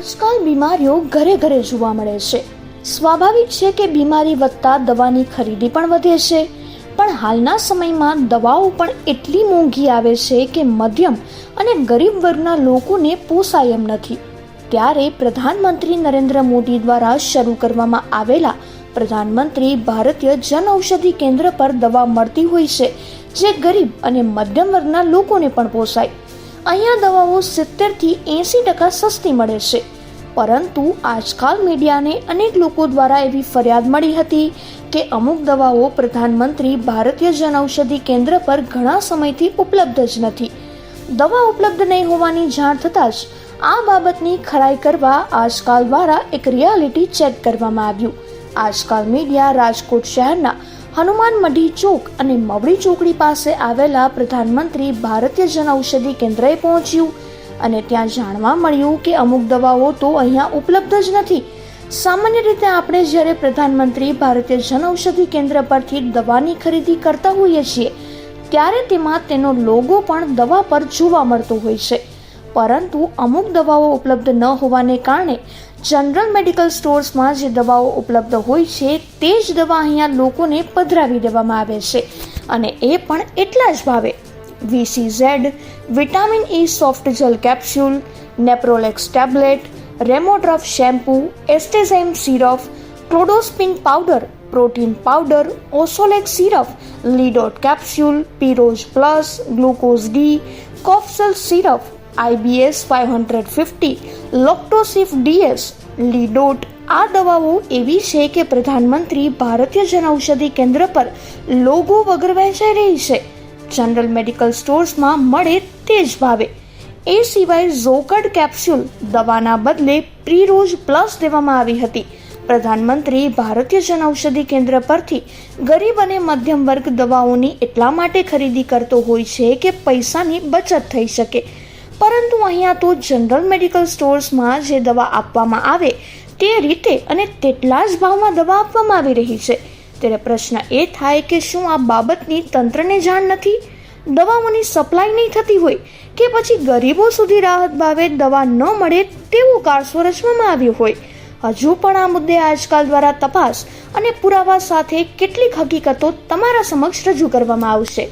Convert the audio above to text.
આજકાલ બીમારીઓ ઘરે ઘરે જોવા મળે છે. સ્વાભાવિક છે કે બીમારી વધતા દવાની ખરીદી પણ વધે છે. પણ હાલના સમયમાં દવાઓ પણ એટલી મોંઘી આવે છે કે મધ્યમ અને ગરીબ વર્ગના લોકોને પોસાય એમ નથી. ત્યારે પ્રધાનમંત્રી નરેન્દ્ર મોદી દ્વારા શરૂ કરવામાં આવેલા પ્રધાનમંત્રી ભારતીય જન ઔષધિ કેન્દ્ર પર દવા મળતી હોય છે, જે ગરીબ અને મધ્યમ વર્ગના લોકોને પણ પોસાય. અહીંયા દવાઓ સિત્તેરથી એંસી ટકા સસ્તી મળે છે. પરંતુ આજકાલ મીડિયાને અનેક લોકો દ્વારા એવી ફરિયાદ મળી હતી કે અમુક દવાઓ પ્રધાનમંત્રી ભારતીય જનઔષધિ કેન્દ્ર પર ઘણા સમયથી ઉપલબ્ધ જ નથી. દવા ઉપલબ્ધ નહીં હોવાની જાણ થતાં જ આ બાબતની ખરાઈ કરવા આજકાલ દ્વારા એક રિયાલિટી ચેક કરવામાં આવ્યું. આજકાલ મીડિયા રાજકોટ શહેરના હનુમાન મઢી ચોક અને મવડી ચોકડી પાસે આવેલા પ્રધાનમંત્રી ભારતીય જન ઔષધિ કેન્દ્રએ પહોંચ્યું. અને ત્યાં જાણવા મળ્યું કે અમુક દવાઓ તો અહીંયા ઉપલબ્ધ જ નથી. સામાન્ય રીતે આપણે જ્યારે પ્રધાનમંત્રી ભારતીય જન ઔષધિ કેન્દ્ર પરથી દવાની ખરીદી કરતા હોઈએ છીએ, ત્યારે તેમાં તેનો લોગો પણ દવા પર જોવા મળતો હોય છે. પરંતુ અમુક દવાઓ ઉપલબ્ધ ન હોવાને કારણે જનરલ મેડિકલ સ્ટોર્સમાં જે દવાઓ ઉપલબ્ધ હોય છે, તે જ દવા અહીંયા લોકોને પધરાવી દેવામાં આવે છે. અને એ પણ એટલા જ ભાવે. V C Z vitamin E soft gel capsule Neprolex tablet Remodruff shampoo Estezyme syrup Clodospin powder protein powder Osolac syrup Lidot capsule Piroz plus glucose D Cofsal syrup IBS five hundred fifty Loctosif DS Lidot આ દવાઓ એવી છે કે પ્રધાનમંત્રી ભારતીય જનઔષધિ કેન્દ્ર પર logo વગર વહેંચાઈ રહી છે. જનરલ મેડિકલ સ્ટોર્સમાં મળે તે જ ભાવે. એ સિવાય ઝોકડ કેપ્સ્યુલ દવાના બદલે પ્રીરોઝ પ્લસ દેવામાં આવી હતી. પ્રધાનમંત્રી ભારતીય જન ઔષધિ કેન્દ્ર પરથી ગરીબ અને મધ્યમ વર્ગ દવાઓની એટલા માટે ખરીદી કરતો હોય છે કે પૈસાની બચત થઈ શકે. પરંતુ અહીંયા તો જનરલ મેડિકલ સ્ટોર્સમાં જે દવા આપવામાં આવે તે રીતે અને તેટલા જ ભાવમાં દવા આપવામાં આવી રહી છે. ત્યારે પ્રશ્ન એ થાય કે શું આ બાબતની તંત્રને જાણ નથી? દવાઓની સપ્લાય નહીં થતી હોય કે પછી ગરીબો સુધી રાહત ભાવે દવા ન મળે તેવો કારસો રચવામાં આવ્યો હોય? હજુ પણ આ મુદ્દે આજકાલ દ્વારા તપાસ અને પુરાવા સાથે કેટલીક હકીકતો તમારા સમક્ષ રજૂ કરવામાં આવશે.